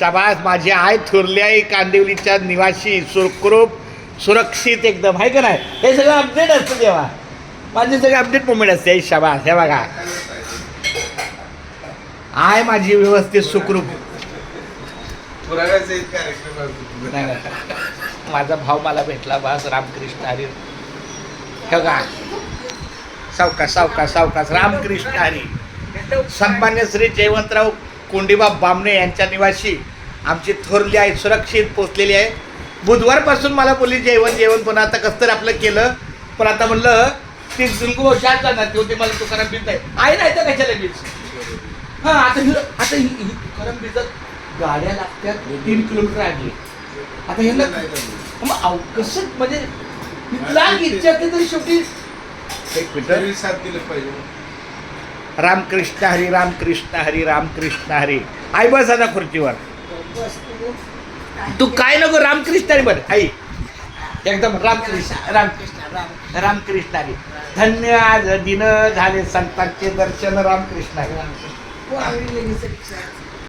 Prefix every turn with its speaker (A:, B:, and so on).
A: शाबास. माझी आय थुरली आहे कांदिवलीच्या निवासी सुखरूप सुरक्षित एकदम. आहे का नाही? हे सगळं अपडेट असतं तेव्हा. माझे सगळे अपडेट मुवमेंट असते. आई शाबास. हे बघा. आय माझी व्यवस्थित सुखरूप. माझा भाऊ मला भेटला. बास रामकृष्ण हरी. हे बघा. सावकाश सावकाश सावकाश. रामकृष्ण हरी. सन्मान्य श्री जयवंतराव कोंडीबा बामणे यांच्या निवासी आमची थोरली आहे सुरक्षित पोचलेली आहे. बुधवारपासून मला बोलली जेवण जेवण पण आता कसं तर आपलं केलं. पण आता म्हणलं ती दुलगू शाळेत जाणार ती होती मला तुकाराम बीज नाही. आहे नाही तर कशाला बीज? हा आता ही आता ही तुकाराम बीजात गाड्या लागत्यात तीन किलोमीटर आली आता हे. मग अव- कसं म्हणजे लाग इच्छा तरी शेवटी एक मिनिट.
B: तरी साथ दिलं पाहिजे.
A: रामकृष्ण हरी रामकृष्ण हरी रामकृष्ण हरी. आई बस आता खुर्चीवर. तू काय नको रामकृष्ण हरी बरं आई. एकदम रामकृष्ण रामकृष्ण रामकृष्ण हरी. धन्य आज दिन झाले संतांचे दर्शन. रामकृष्ण हरी.